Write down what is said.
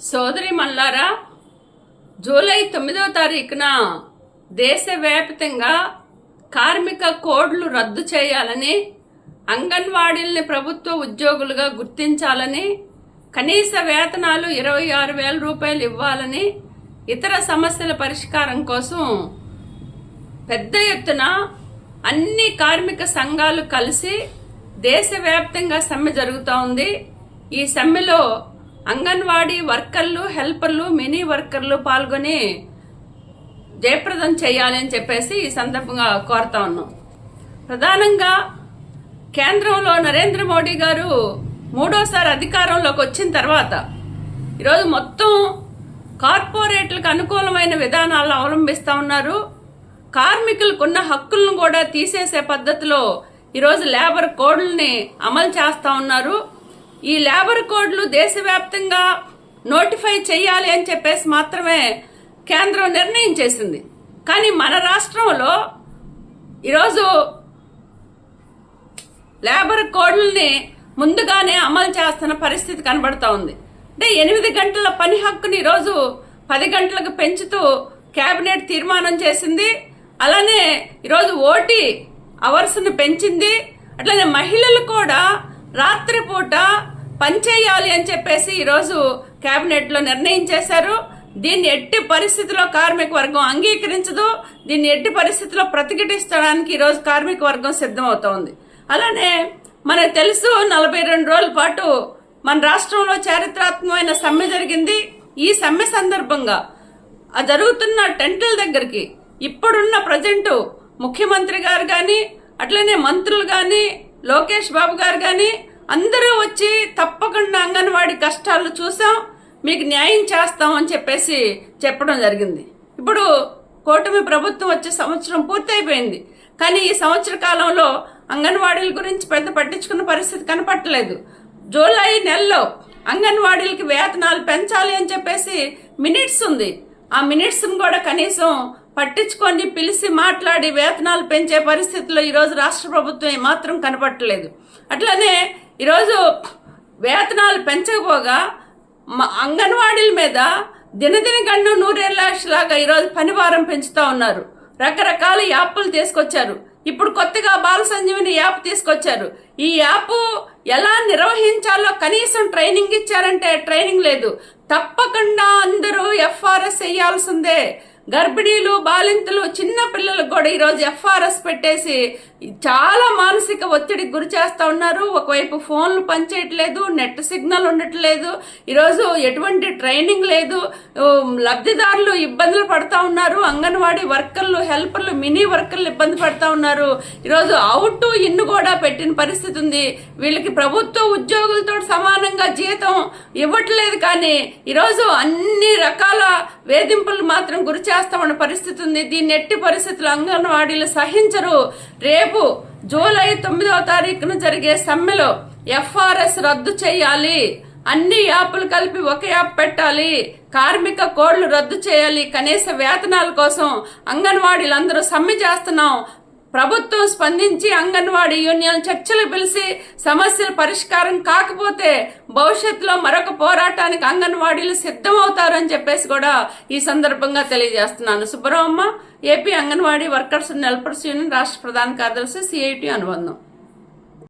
సోదరి మల్లారా జూలై తొమ్మిదవ తారీఖున దేశవ్యాప్తంగా కార్మిక కోడ్లు రద్దు చేయాలని అంగన్వాడీల్ని ప్రభుత్వ ఉద్యోగులుగా గుర్తించాలని కనీస వేతనాలు ఇరవై ఆరు వేల రూపాయలు ఇవ్వాలని ఇతర సమస్యల పరిష్కారం కోసం పెద్ద ఎత్తున అన్ని కార్మిక సంఘాలు కలిసి దేశవ్యాప్తంగా సమ్మె జరుగుతూ ఉంది. ఈ సమ్మెలో అంగన్వాడీ వర్కర్లు హెల్పర్లు మినీ వర్కర్లు పాల్గొని జయప్రదం చేయాలని చెప్పేసి ఈ సందర్భంగా కోరుతా ఉన్నాం. ప్రధానంగా కేంద్రంలో నరేంద్ర మోడీ గారు మూడోసారి అధికారంలోకి వచ్చిన తర్వాత ఈరోజు మొత్తం కార్పొరేట్లకు అనుకూలమైన విధానాలను అవలంబిస్తూ ఉన్నారు. కార్మికులకు ఉన్న హక్కులను కూడా తీసేసే పద్ధతిలో ఈరోజు లేబర్ కోడ్లని అమలు చేస్తూ ఉన్నారు. ఈ లేబర్ కోడ్లు దేశవ్యాప్తంగా నోటిఫై చేయాలి అని చెప్పేసి మాత్రమే కేంద్రం నిర్ణయం చేసింది. కానీ మన రాష్ట్రంలో ఈరోజు లేబర్ కోడ్లని ముందుగానే అమలు చేస్తున్న పరిస్థితి కనబడతా ఉంది. అంటే ఎనిమిది గంటల పని హక్కుని ఈరోజు పది గంటలకు పెంచుతూ కేబినెట్ తీర్మానం చేసింది. అలానే ఈరోజు ఓటీ అవర్స్ను పెంచింది. అట్లనే మహిళలు కూడా రాత్రిపూట పనిచేయాలి అని చెప్పేసి ఈరోజు కేబినెట్లో నిర్ణయం చేశారు. దీన్ని ఎట్టి పరిస్థితిలో కార్మిక వర్గం అంగీకరించదు. దీన్ని ఎట్టి పరిస్థితిలో ప్రతిఘటించడానికి ఈరోజు కార్మిక వర్గం సిద్ధమవుతోంది. అలానే మనకు తెలుసు నలభై రెండు రోజుల పాటు మన రాష్ట్రంలో చారిత్రాత్మకమైన సమ్మె జరిగింది. ఈ సమ్మె సందర్భంగా ఆ జరుగుతున్న టెంట్ల దగ్గరికి ఇప్పుడున్న ప్రజెంట్ ముఖ్యమంత్రి గారు కానీ అట్లనే మంత్రులు కానీ లోకేష్ బాబు గారు కానీ అందరూ వచ్చి తప్పకుండా అంగన్వాడి కష్టాలు చూసాం మీకు న్యాయం చేస్తాం అని చెప్పేసి చెప్పడం జరిగింది. ఇప్పుడు కూటమి ప్రభుత్వం వచ్చే సంవత్సరం పూర్తయిపోయింది. కానీ ఈ సంవత్సర కాలంలో అంగన్వాడీల గురించి పెద్ద పట్టించుకున్న పరిస్థితి కనపట్టలేదు జూలై నెలలో అంగన్వాడీలకి వేతనాలు పెంచాలి అని చెప్పేసి మినిట్స్ ఉంది. ఆ మినిట్స్ని కూడా కనీసం పట్టించుకొని పిలిచి మాట్లాడి వేతనాలు పెంచే పరిస్థితిలో ఈరోజు రాష్ట్ర ప్రభుత్వం ఏమాత్రం కనపట్టలేదు అట్లనే ఈరోజు వేతనాలు పెంచకపోగా అంగన్వాడీల మీద దినదిన గండు నూరేళ్ళలాగా ఈరోజు పనివారం పెంచుతూ ఉన్నారు. రకరకాల యాప్లు తీసుకొచ్చారు. ఇప్పుడు కొత్తగా బాల సంజీవిని యాప్ తీసుకొచ్చారు. ఈ యాప్ ఎలా నిర్వహించాలో కనీసం ట్రైనింగ్ ఇచ్చారంటే ట్రైనింగ్ లేదు. తప్పకుండా అందరూ ఎఫ్ఆర్ఎస్ వేయాల్సిందే గర్భిణీలు బాలింతలు చిన్న పిల్లలకు కూడా ఈరోజు ఎఫ్ఆర్ఎస్ పెట్టేసి చాలా మానసిక ఒత్తిడికి గురి చేస్తా ఉన్నారు. ఒకవైపు ఫోన్లు పనిచేయట్లేదు నెట్ సిగ్నల్ ఉండట్లేదు. ఈరోజు ఎటువంటి ట్రైనింగ్ లేదు. లబ్ధిదారులు ఇబ్బందులు పడతా ఉన్నారు. అంగన్వాడీ వర్కర్లు హెల్పర్లు మినీ వర్కర్లు ఇబ్బంది పడతా ఉన్నారు. ఈరోజు అవుట్ ఇన్ను కూడా పెట్టిన పరిస్థితి ఉంది. వీళ్ళకి ప్రభుత్వ ఉద్యోగులతో సమానంగా జీతం ఇవ్వట్లేదు కానీ ఈరోజు అన్ని రకాల వేధింపులు మాత్రం గురి చేస్తామన్న పరిస్థితి ఉంది. దీన్ని ఎట్టి పరిస్థితులు అంగన్వాడీలు సహించరు. రేపు జూలై తొమ్మిదవ తారీఖున జరిగే సమ్మెలో ఎఫ్ఆర్ఎస్ రద్దు చేయాలి. అన్ని యాప్లు కలిపి ఒక యాప్ పెట్టాలి. కార్మిక కోడ్లు రద్దు చేయాలి. కనీస వేతనాల కోసం అంగన్వాడీలందరూ సమ్మె చేస్తున్నాం. ప్రభుత్వం స్పందించి అంగన్వాడీ యూనియన్ చర్చలు పిలిచి సమస్యల పరిష్కారం కాకపోతే భవిష్యత్తులో మరొక పోరాటానికి అంగన్వాడీలు సిద్ధమవుతారని చెప్పేసి కూడా ఈ సందర్భంగా తెలియజేస్తున్నాను. Subbaramamma AP Anganwadi workers and helpers union రాష్ట్ర ప్రధాన కార్యదర్శి సిఐటి అనుబంధం.